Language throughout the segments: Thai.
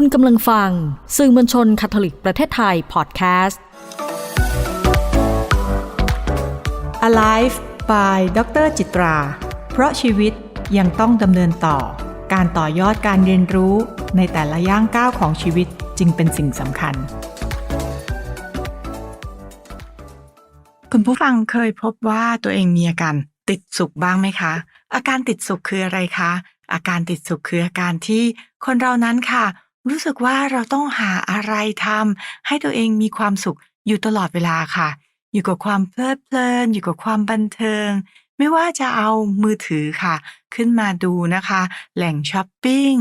คุณกำลังฟัง สื่อมวลชนคาทอลิกประเทศไทยพอดแคสต์ Alive by ดรจิตรา เพราะชีวิตยังต้องดำเนินต่อ การต่อยอดการเรียนรู้ในแต่ละย่างก้าวของชีวิตจึงเป็นสิ่งสำคัญ คุณผู้ฟังเคยพบว่าตัวเองมีอาการติดสุขบ้างไหมคะ อาการติดสุขคืออะไรคะ อาการติดสุขคืออาการที่คนเรานั้นค่ะ รู้สึกว่าเราต้องหาอะไรทำให้ตัวเองมีความสุขอยู่ตลอดเวลาค่ะ อยู่กับความเพลิดเพลิน อยู่กับความบันเทิง ไม่ว่าจะเอามือถือค่ะ ขึ้นมาดูนะคะ แหล่งช้อปปิ้ง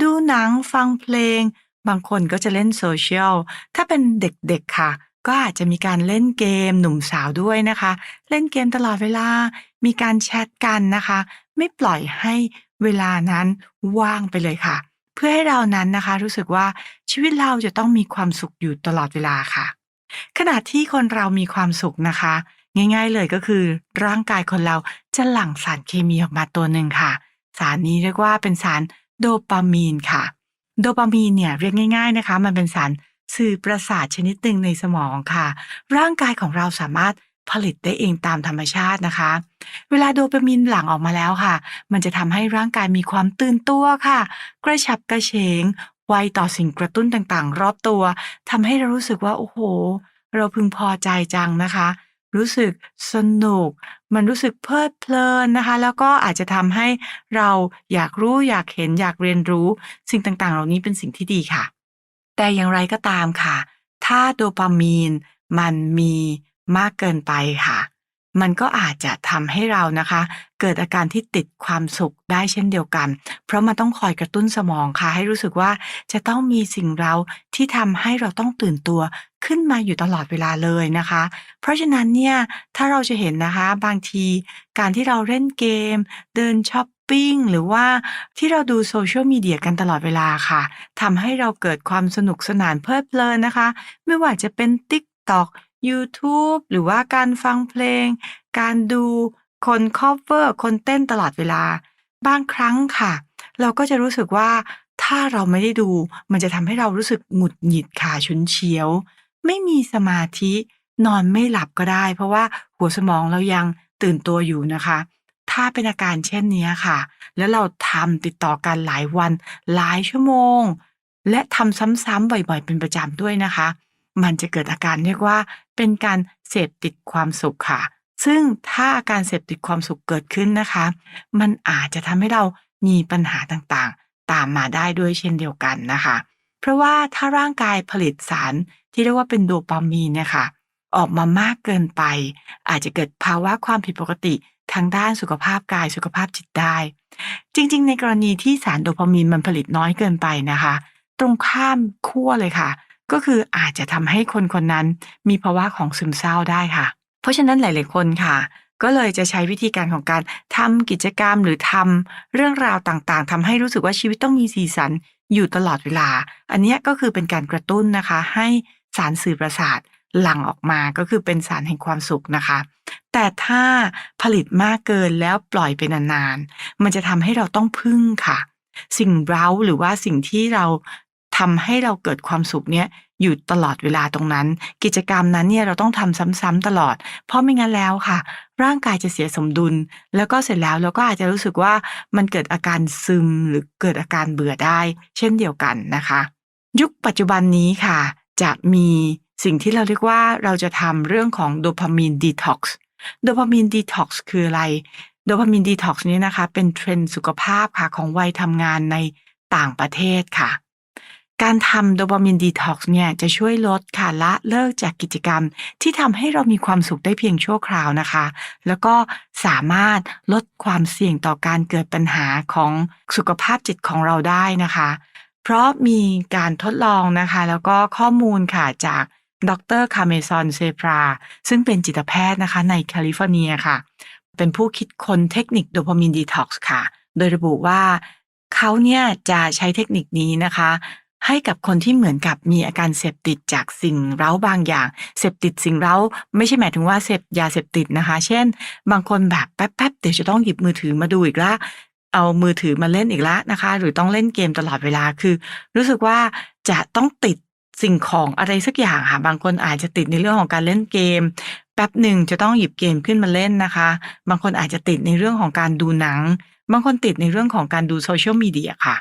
ดูหนังฟังเพลง บางคนก็จะเล่นโซเชียล ถ้าเป็นเด็กๆค่ะ ก็อาจจะมีการเล่นเกมหนุ่มสาวด้วยนะคะ เล่นเกมตลอดเวลา มีการแชทกันนะคะ ไม่ปล่อยให้เวลานั้นว่างไปเลยค่ะ เพื่อให้เรานั้นนะคะ รู้สึกว่าชีวิตเราจะต้องมีความสุขอยู่ตลอดเวลาค่ะ ขณะที่คนเรามีความสุขนะคะ ง่าย ๆ เลยก็คือ ร่างกายคนเราจะหลั่งสารเคมีออกมาตัวหนึ่งค่ะ สารนี้เรียกว่าเป็นสารโดปามีนค่ะ โดปามีนเนี่ยเรียกง่าย ๆนะคะ มันเป็นสารสื่อประสาทชนิดหนึ่งในสมองค่ะ ร่างกายของเราสามารถ ผลิตได้เองตามธรรมชาตินะคะ เวลาโดปามีนหลั่งออกมาแล้วค่ะ มันจะทำให้ร่างกายมีความตื่นตัวค่ะ กระฉับกระเฉง ไวต่อสิ่งกระตุ้นต่างๆ รอบตัวทำให้เรารู้สึกว่าโอ้โห เราพึงพอใจจังนะคะ รู้สึกสนุก มันรู้สึกเพลิดเพลินนะคะ แล้วก็อาจจะทำให้เราอยากรู้อยากเห็นอยากเรียนรู้ สิ่งต่างๆ เหล่านี้เป็นสิ่งที่ดีค่ะ แต่อย่างไรก็ตามค่ะ ถ้าโดปามีนมันมี มากเกินไปค่ะ มันก็อาจจะทำให้เรานะคะ เกิดอาการที่ติดความสุขได้เช่นเดียวกัน เพราะมันต้องคอยกระตุ้นสมองค่ะ ให้รู้สึกว่าจะต้องมีสิ่งเราที่ทำให้เราต้องตื่นตัวขึ้นมาอยู่ตลอดเวลาเลยนะคะ เพราะฉะนั้นเนี่ยถ้าเราจะเห็นนะคะบางทีการที่เราเล่นเกม เดินช้อปปิ้งหรือว่าที่เราดูโซเชียลมีเดียกันตลอดเวลาค่ะทำให้เราเกิดความสนุกสนานเพลิดเพลินนะคะ ไม่ว่าจะเป็น TikTok YouTube หรือว่าการฟังเพลง การดูคนคอฟเวอร์ คนเต้นตลอดเวลา บางครั้งค่ะ เราก็จะรู้สึกว่าถ้าเราไม่ได้ดู มันจะทำให้เรารู้สึกหงุดหงิดขาฉุนเฉียว ไม่มีสมาธินอนไม่หลับก็ได้ เพราะว่าหัวสมองเรายังตื่นตัวอยู่นะคะ ถ้าเป็นอาการเช่นนี้ค่ะ แล้วเราทำติดต่อกันหลายวัน หลายชั่วโมง และทำซ้ำๆบ่อยๆ เป็นประจำด้วยนะคะ มันจะเกิดอาการเรียกว่า เป็นการเสพติดความสุขค่ะ ซึ่งถ้าอาการเสพติดความสุขเกิดขึ้นนะคะ มันอาจจะทำให้เรามีปัญหาต่างๆ ตามมาได้ด้วยเช่นเดียวกันนะคะ เพราะว่าถ้าร่างกายผลิตสารที่เรียกว่าเป็นโดปามีนเนี่ยค่ะออกมามากเกินไป อาจจะเกิดภาวะความผิดปกติทางด้านสุขภาพกายสุขภาพจิตได้ จริง ๆ ในกรณีที่สารโดปามีนมันผลิตน้อยเกินไปนะคะ ตรงข้ามขั้วเลยค่ะ ก็คืออาจจะทำให้คนคนนั้นมีภาวะของซึมเศร้าได้ค่ะ เพราะฉะนั้นหลาย ๆ คนค่ะ ก็เลยจะใช้วิธีการของการทำกิจกรรมหรือทำเรื่องราวต่างๆทำให้รู้สึกว่าชีวิตต้องมีสีสันอยู่ตลอดเวลา อันนี้ก็คือเป็นการกระตุ้นนะคะ ให้สารสื่อประสาทหลั่งออกมาก็คือเป็นสารแห่งความสุขนะคะ แต่ถ้าผลิตมากเกินแล้วปล่อยไปนานๆ มันจะทำให้เราต้องพึ่งค่ะ สิ่งเร้าหรือว่าสิ่งที่เรา ทำให้เราเกิดความสุขเนี่ยอยู่ตลอดเวลาตรงนั้น กิจกรรมนั้นเนี่ยเราต้องทำซ้ำๆตลอด เพราะไม่งั้นแล้วค่ะ ร่างกายจะเสียสมดุล แล้วก็เสร็จแล้วเราก็อาจจะรู้สึกว่ามันเกิดอาการซึมหรือเกิดอาการเบื่อได้ เช่นเดียวกันนะคะ ยุคปัจจุบันนี้ค่ะ จะมีสิ่งที่เราเรียกว่าเราจะทำเรื่องของโดพามีนดีท็อกซ์โดพามีนดีท็อกซ์คืออะไรโดพามีนดีท็อกซ์นี้นะคะ เป็นเทรนด์สุขภาพค่ะของวัยทำงานในต่างประเทศค่ะ การทำโดปามีนดีท็อกซ์เนี่ยจะช่วยลดค่ะละเลิกจากกิจกรรม ที่ทำให้เรามีความสุขได้เพียงชั่วคราวนะคะ แล้วก็สามารถลดความเสี่ยงต่อการเกิดปัญหาของสุขภาพจิตของเราได้นะคะ เพราะมีการทดลองนะคะ แล้วก็ข้อมูลค่ะจากดรคาเมซอนเซปราซึ่งเป็นจิตแพทย์นะคะในแคลิฟอร์เนียค่ะ เป็นผู้คิดค้นเทคนิคโดปามีนดีท็อกซ์ค่ะ โดยระบุว่าเขาเนี่ยจะใช้เทคนิคนี้นะคะ ให้กับคนที่เหมือนกับมีอาการเสพติดจากสิ่งเร้าบางอย่างเสพติดสิ่งเร้า ไม่ใช่หมายถึงว่าเสพยาเสพติดนะคะ เช่น บางคนแบบแป๊บๆเดี๋ยวจะต้องหยิบมือถือมาดูอีกละเอามือถือมาเล่นอีกแล้วนะคะ หรือต้องเล่นเกมตลอดเวลาคือ รู้สึกว่าจะต้องติดสิ่งของอะไรสักอย่างค่ะบางคนอาจจะติดในเรื่องของการเล่นเกม แป๊บหนึ่งจะต้องหยิบเกมขึ้นมาเล่นนะคะ บางคนอาจจะติดในเรื่องของการดูหนัง บางคนติดในเรื่องของการดูโซเชียลมีเดียค่ะ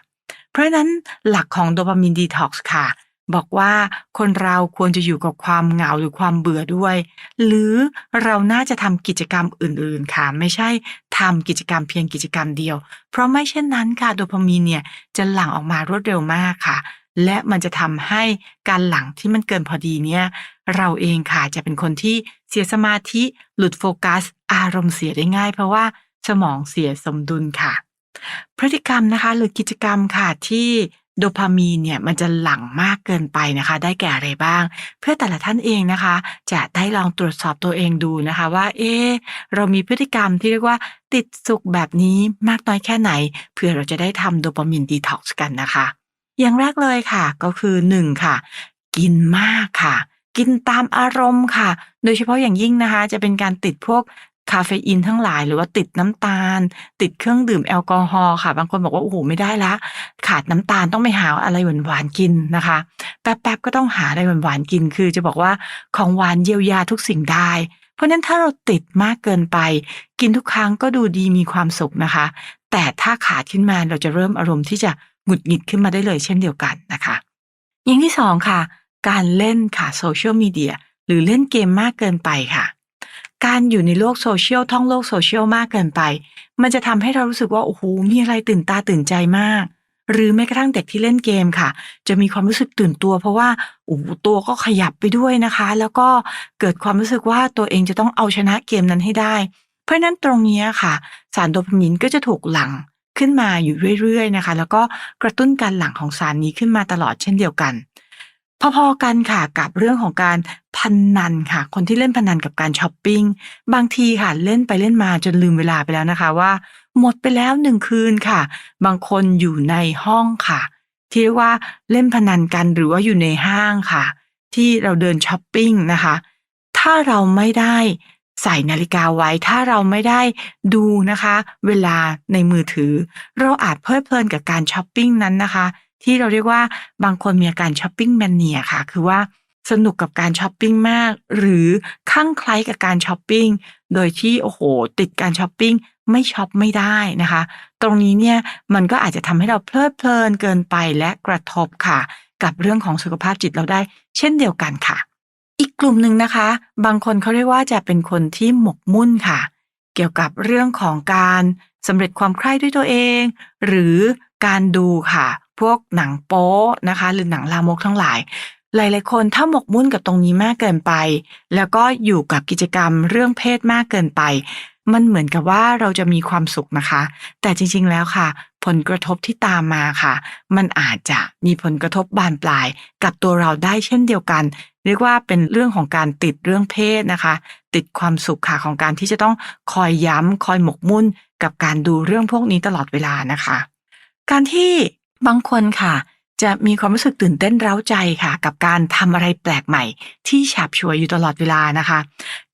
เพราะนั้นหลักของโดปามีนดีท็อกซ์ค่ะ บอกว่าคนเราควรจะอยู่กับความเหงาหรือความเบื่อด้วย หรือเราน่าจะทำกิจกรรมอื่นๆค่ะ ไม่ใช่ทำกิจกรรมเพียงกิจกรรมเดียว เพราะไม่เช่นนั้นค่ะโดปามีนเนี่ยจะหลั่งออกมารวดเร็วมากค่ะ และมันจะทำให้การหลั่งที่มันเกินพอดีเนี่ยเราเองค่ะจะเป็นคนที่เสียสมาธิหลุดโฟกัส อารมณ์เสียได้ง่าย เพราะว่าสมองเสียสมดุลค่ะ พฤติกรรมนะคะ หรือกิจกรรมค่ะที่โดพามีนเนี่ยมันจะหลั่งมากเกินไปนะคะ ได้แก่อะไรบ้าง เพื่อแต่ละท่านเองนะคะ จะได้ลองตรวจสอบตัวเองดูนะคะว่า เอเรามีพฤติกรรมที่เรียกว่าติดสุขแบบนี้มากน้อยแค่ไหน เพื่อเราจะได้ทำโดปามีนดีท็อกซ์กันนะคะ อย่างแรกเลยค่ะก็คือหนึ่งค่ะ กินมากค่ะ กินตามอารมณ์ค่ะ โดยเฉพาะอย่างยิ่งนะคะ จะเป็นการติดพวก คาเฟอีนทั้งหลาย หรือว่าติดน้ำตาล ติดเครื่องดื่มแอลกอฮอล์ค่ะ บางคนบอกว่าโอ้โหไม่ได้ละขาดน้ำตาลต้องไปหาอะไรหวานๆกินนะคะ แป๊บๆก็ต้องหาอะไรหวานๆกิน คือจะบอกว่าของหวานเยียวยาทุกสิ่งได้ เพราะฉะนั้นถ้าเราติดมากเกินไป กินทุกครั้งก็ดูดีมีความสุขนะคะ แต่ถ้าขาดขึ้นมาเราจะเริ่มอารมณ์ที่จะหงุดหงิดขึ้นมาได้เลยเช่นเดียวกันนะคะอย่างที่สองค่ะ การเล่นค่ะโซเชียลมีเดียหรือเล่นเกมมากเกินไปค่ะ การอยู่ในโลกโซเชียลท่องโลกโซเชียลมากเกินไป มันจะทำให้เรารู้สึกว่าโอ้โหมีอะไรตื่นตาตื่นใจมาก หรือแม้กระทั่งเด็กที่เล่นเกมค่ะ จะมีความรู้สึกตื่นตัว เพราะว่าโอ้ตัวก็ขยับไปด้วยนะคะ แล้วก็เกิดความรู้สึกว่าตัวเองจะต้องเอาชนะเกมนั้นให้ได้ เพราะนั้นตรงนี้ค่ะ สารโดพามีนก็จะถูกหลั่งขึ้นมาอยู่เรื่อยๆนะคะ แล้วก็กระตุ้นการหลั่งของสารนี้ขึ้นมาตลอดเช่นเดียวกัน พอๆกันค่ะกับเรื่องของการพนันค่ะ คนที่เล่นพนันกับการช้อปปิ้งบางทีค่ะเล่นไปเล่นมาจนลืมเวลาไปแล้วนะคะว่า หมดไปแล้วหนึ่งคืนค่ะ บางคนอยู่ในห้องค่ะ ที่เรียกว่าเล่นพนันกันหรือว่าอยู่ในห้างค่ะ ที่เราเดินช้อปปิ้งนะคะ ถ้าเราไม่ได้ใส่นาฬิกาไว้ถ้าเราไม่ได้ดูนะคะ เวลาในมือถือ เราอาจเพลิดเพลินกับการช้อปปิ้งนั้นนะคะ ที่เราเรียกว่าบางคนมีอาการช้อปปิ้งแมนเนียค่ะ คือว่าสนุกกับการช้อปปิ้งมาก หรือคลั่งไคล้กับการช้อปปิ้งโดยที่โอ้โห ติดการช้อปปิ้งไม่ช็อปไม่ได้นะคะ ตรงนี้เนี่ยมันก็อาจจะทำให้เราเพลิดเพลินเกินไปและกระทบค่ะ กับเรื่องของสุขภาพจิตเราได้ เช่นเดียวกันค่ะ อีกกลุ่มหนึ่งนะคะ บางคนเขาเรียกว่าจะเป็นคนที่หมกมุ่นค่ะ เกี่ยวกับเรื่องของการสำเร็จความใคร่ด้วยตัวเอง หรือการดูค่ะ พวกหนังโป๊นะคะ หรือหนังลามกทั้งหลาย หลายๆคนถ้าหมกมุ่นกับตรงนี้มากเกินไป แล้วก็อยู่กับกิจกรรมเรื่องเพศมากเกินไป มันเหมือนกับว่าเราจะมีความสุขนะคะ แต่จริง ๆ แล้วค่ะ ผลกระทบที่ตามมาค่ะ มันอาจจะมีผลกระทบบานปลาย กับตัวเราได้เช่นเดียวกัน เรียกว่าเป็นเรื่องของการติดเรื่องเพศนะคะ ติดความสุขค่ะของการที่จะต้องคอยย้ำคอยหมกมุ่นกับการดูเรื่องพวกนี้ตลอดเวลานะคะ การที่ บางคนค่ะ จะมีความรู้สึกตื่นเต้นเร้าใจค่ะ กับการทำอะไรแปลกใหม่ ที่ฉาบฉวยอยู่ตลอดเวลานะคะ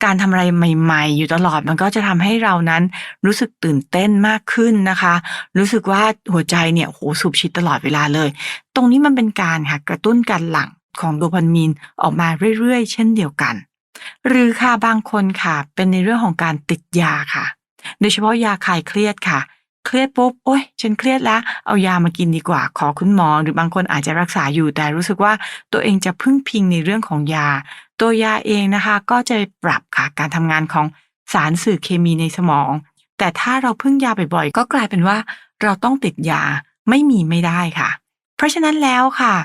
การทำอะไรใหม่ ๆ อยู่ตลอดมันก็จะทำให้เรานั้นรู้สึกตื่นเต้นมากขึ้นนะคะ รู้สึกว่าหัวใจเนี่ยโหสูบฉีดตลอดเวลาเลย ตรงนี้มันเป็นการค่ะกระตุ้นการหลั่งของโดพามีนออกมาเรื่อยๆ เช่นเดียวกัน หรือค่ะบางคนค่ะ เป็นในเรื่องของการติดยาค่ะ โดยเฉพาะยาคลายเครียดค่ะ เครียดปุ๊บโอ๊ยฉันเครียดแล้วเอายามากินดีกว่า ขอคุณหมอ หรือบางคนอาจจะรักษาอยู่ แต่รู้สึกว่าตัวเองจะพึ่งพิงในเรื่องของยา ตัวยาเองนะคะ ก็จะปรับค่ะการทำงานของสารสื่อเคมีในสมอง แต่ถ้าเราพึ่งยาบ่อยๆ ก็กลายเป็นว่า เราต้องติดยาไม่มีไม่ได้ค่ะ เพราะฉะนั้นแล้วค่ะ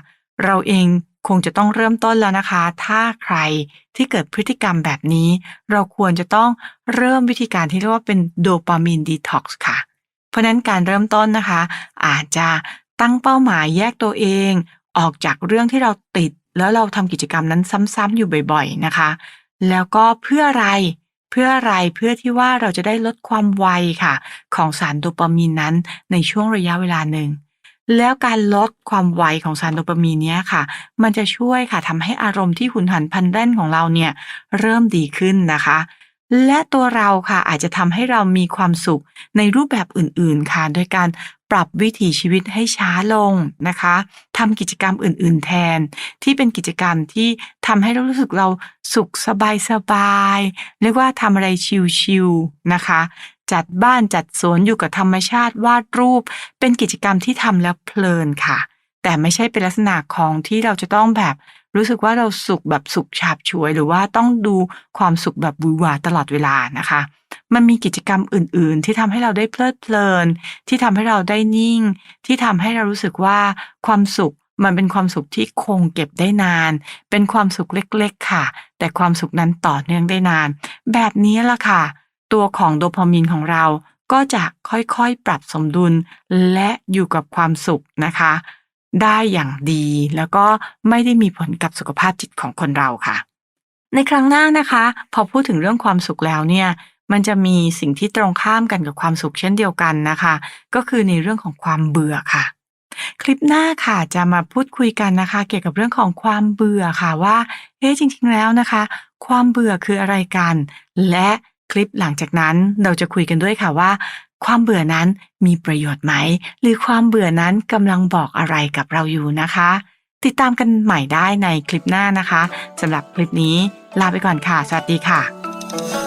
เราเองคงจะต้องเริ่มต้นแล้วนะคะ ถ้าใครที่เกิดพฤติกรรมแบบนี้ เราควรจะต้องเริ่มวิธีการที่เรียกว่าเป็นโดปามีนดีท็อกซ์ค่ะ เพราะนั้นการเริ่มต้นนะคะ อาจจะตั้งเป้าหมายแยกตัวเอง ออกจากเรื่องที่เราติด แล้วเราทำกิจกรรมนั้นซ้ำๆอยู่บ่อย ๆนะคะ แล้วก็เพื่ออะไรเพื่ออะไรเพื่อที่ว่าเราจะได้ลดความไวค่ะ ของสารโดปามีนนั้นในช่วงระยะเวลาหนึ่ง แล้วการลดความไวของสารโดปามีนเนี้ยค่ะ มันจะช่วยค่ะทำให้อารมณ์ที่หุนหันพันแล่นของเราเนี่ยเริ่มดีขึ้นนะคะ และตัวเราค่ะอาจจะทำให้เรามีความสุขในรูปแบบอื่น ๆ ค่ะ โดยการปรับวิถีชีวิตให้ช้าลงนะคะทำกิจกรรมอื่น ๆ แทน ที่เป็นกิจกรรมที่ทำให้เรารู้สึกเราสุขสบายๆเรียกว่าทำอะไรชิลๆนะคะ จัดบ้านจัดสวนอยู่กับธรรมชาติวาดรูป เป็นกิจกรรมที่ทำแล้วเพลินค่ะ แต่ไม่ใช่เป็นลักษณะของที่เราจะต้องแบบ รู้สึกว่าเราสุขแบบสุขฉาบฉวย หรือว่าต้องดูความสุขแบบวือหวาตลอดเวลานะคะ มันมีกิจกรรมอื่น ๆ ที่ทำให้เราได้เพลิดเพลิน ที่ทำให้เราได้นิ่ง ที่ทำให้เรารู้สึกว่าความสุขมันเป็นความสุขที่คงเก็บได้นาน เป็นความสุขเล็กๆ ค่ะ แต่ความสุขนั้นต่อเนื่องได้นาน แบบนี้ล่ะค่ะ ตัวของโดพามีนของเราก็จะค่อยๆ ปรับสมดุลและอยู่กับความสุขนะคะ ได้อย่างดี แล้วก็ไม่ได้มีผลกับสุขภาพจิตของคนเราค่ะ ในครั้งหน้านะคะ พอพูดถึงเรื่องความสุขแล้วเนี่ยมันจะมีสิ่งที่ตรงข้ามกันกับความสุขเช่นเดียวกันนะคะ ก็คือในเรื่องของความเบื่อค่ะ คลิปหน้าค่ะจะมาพูดคุยกันนะคะ เกี่ยวกับเรื่องของความเบื่อค่ะว่าเอ๊ะจริง ๆ แล้วนะคะ ความเบื่อคืออะไรกัน และคลิปหลังจากนั้นเราจะคุยกันด้วยค่ะว่า ความเบื่อนั้นมีประโยชน์ไหม หรือความเบื่อนั้นกำลังบอกอะไรกับเราอยู่นะคะ ติดตามกันใหม่ได้ในคลิปหน้านะคะสำหรับคลิปนี้ลาไปก่อนค่ะ สวัสดีค่ะ